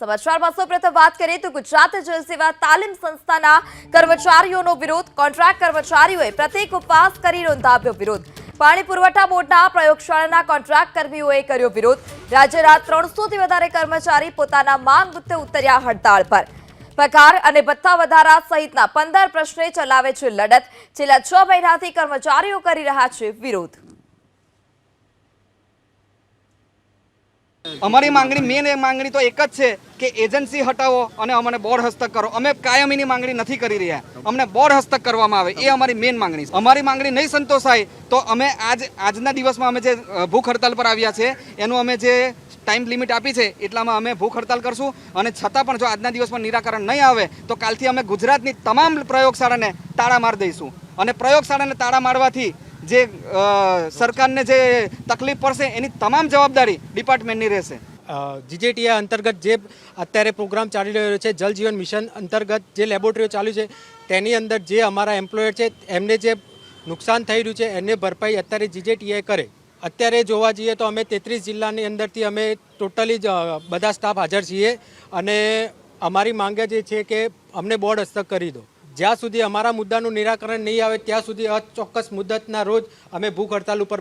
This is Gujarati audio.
સમાચારમાં સૌપ્રથમ વાત કરીએ તો ગુજરાત જલ સેવા તાલીમ સંસ્થાના કર્મચારીઓનો વિરોધ. કોન્ટ્રાક્ટ કર્મચારીઓએ કર્મીઓએ કર્યો વિરોધ. રાજ્યના ત્રણસોથી વધારે કર્મચારી પોતાના માંગ મુદ્દે હડતાળ પર. પગાર અને ભથ્થા વધારા સહિતના પંદર પ્રશ્ને ચલાવે છે લડત. છેલ્લા છ મહિનાથી કર્મચારીઓ કરી રહ્યા છે વિરોધ. અમારી માંગણી, મેન એ માંગણી તો એક જ છે કે એજન્સી હટાવો અને અમને બોર્ડ હસ્તક કરો. અમે કાયમીની માંગણી નથી કરી રહ્યા. અમને બોર્ડ હસ્તક કરવામાં આવે. એ અમારી મેન માંગણી છે. અમારી માંગણી નહીં સંતોષાય તો અમે આજ, આજના દિવસમાં અમે જે ભૂખ હડતાલ પર આવ્યા છે, એનું અમે જે ટાઈમ લિમિટ આપી છે, એટલામાં અમે ભૂખ હડતાલ કરશું. અને છતાં પણ જો આજના દિવસમાં નિરાકરણ નહીં આવે, તો કાલથી અમે ગુજરાતની તમામ પ્રયોગશાળાને તાળા મારી દઈશું. અને પ્રયોગશાળાને તાળા મારવાથી જે સરકારને જે તકલીફ પડશે એની તમામ જવાબદારી ડિપાર્ટમેન્ટની રહેશે. જીજેટીએ અંતર્ગત જે અત્યારે પ્રોગ્રામ ચાલી રહ્યો છે, જલ જીવન મિશન અંતર્ગત જે લેબોરેટરીઓ ચાલુ છે, તેની અંદર જે અમારા એમ્પ્લોયર છે, એમને જે નુકસાન થઈ રહ્યું છે, એને ભરપાઈ અત્યારે જીજેટીએ કરે. અત્યારે જોવા જઈએ તો અમે તેત્રીસ જિલ્લાની અંદરથી અમે ટોટલી જ બધા સ્ટાફ હાજર છીએ અને અમારી માંગ જે છે કે અમને બોર્ડ હસ્તક કરી દો. જ્યાં સુધી અમારા મુદ્દાનું નિરાકરણ નહીં આવે, ત્યાં સુધી અચોક્કસ મુદ્દતના રોજ અમે ભૂખ હડતાલ ઉપર